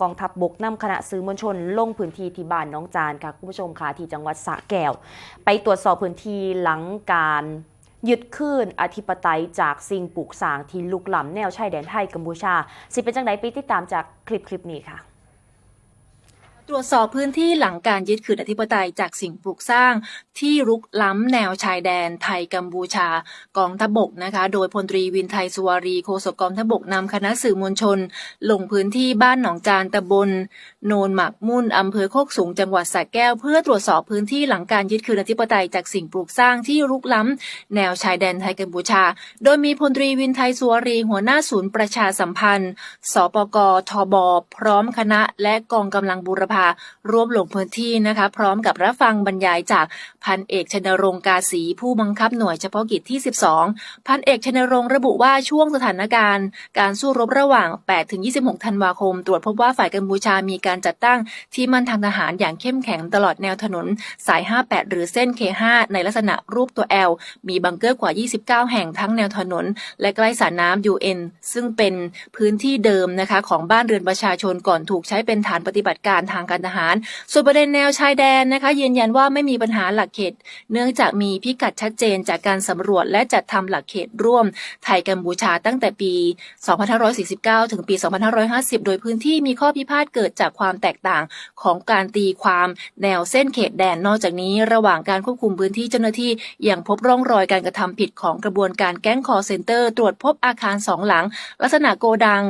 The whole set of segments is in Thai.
กองทัพบบกนำคณะสื่อมวลชน ลงพื้นที่ที่บ้านน้องจานค่ะคุณผู้ชมค่ะที่จังหวัดสระแก้ว ไปตรวจสอบพื้นที่หลังการยึดคืนอธิปไตยจากสิ่งปลูกสร้างที่ลุกล้ำแนวชายแดนไทยกัมพูชา สิเป็นจังไดไปติดตามจากคลิปคลิปนี้ค่ะ ตรวจสอบพื้นที่หลังการยึดคืนอธิปไตยจากสิ่งปลูกสร้าง ที่รุกล้ำแนวชายแดนไทยกัมพูชากองทัพบกนะคะ โดยพลตรีวินไทยสุวารีโฆษกกองทัพบกนำคณะสื่อมวลชน ลงพื้นที่บ้านหนองจานตำบลโนนหมักมุ่นอำเภอโคกสูงจังหวัดสระแก้ว เพื่อตรวจสอบพื้นที่หลังการยึดคืนอธิปไตยจากสิ่งปลูกสร้างที่รุกล้ำแนวชายแดนไทยกัมพูชา โดยมีพลตรีวินไทยสุวารีหัวหน้าศูนย์ประชาสัมพันธ์ สปกทบ พร้อมคณะและกองกำลังบูรพาร่วมลงพื้นที่นะคะ พร้อมกับรับฟังบรรยายจากพันเอกชนรงค์กาสีผู้บังคับหน่วยเฉพาะกิจที่ 12 พันเอกชนรงค์ระบุว่าช่วงสถานการณ์ การสู้รบระหว่าง 8-26 ธันวาคม ตรวจพบว่าฝ่ายกัมพูชามีการจัดตั้งที่มั่นทางทหารอย่างเข้มแข็งตลอดแนวถนนสาย 58 หรือเส้น K5 ในลักษณะรูปตัว L มีบังเกอร์กว่า 29 แห่งทั้งแนวถนน และใกล้สระน้ำ UN ซึ่งเป็นพื้นที่เดิมนะคะของบ้านเรือนประชาชนก่อนถูกใช้เป็นฐานปฏิบัติการทางการทหาร ส่วนประเด็นแนวชายแดนนะคะ ยืนยันว่าไม่มีปัญหาหลักเขต เนื่องจากมีพิกัดชัดเจนจากการสำรวจและจัดทำหลักเขตร่วมไทยกัมพูชาตั้งแต่ปี 2549 ถึงปี 2550 โดยพื้นที่มีข้อพิพาทเกิดจากความแตกต่างของการตีความแนวเส้นเขตแดนนอกจากนี้ ระหว่างการควบคุมพื้นที่เจ้าหน้าที่ยังพบร่องรอยการกระทำผิดของกระบวนการแก๊งคอเซ็นเตอร์ ตรวจพบอาคารสองหลัง ลักษณะโกดัง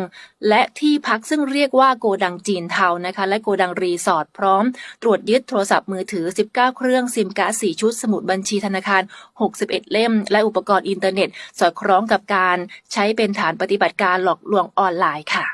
และที่พักซึ่งเรียกว่าโกดังจีนเทานะคะ และโกดังรีสอร์ทพร้อม ตรวจยึดโทรศัพท์มือถือ 19 เครื่องซิมการ์ด4ชุด สมุดบัญชีธนาคาร 61 เล่ม และอุปกรณ์อินเทอร์เน็ต สอดคล้องกับการใช้เป็นฐานปฏิบัติการหลอกลวงออนไลน์ค่ะ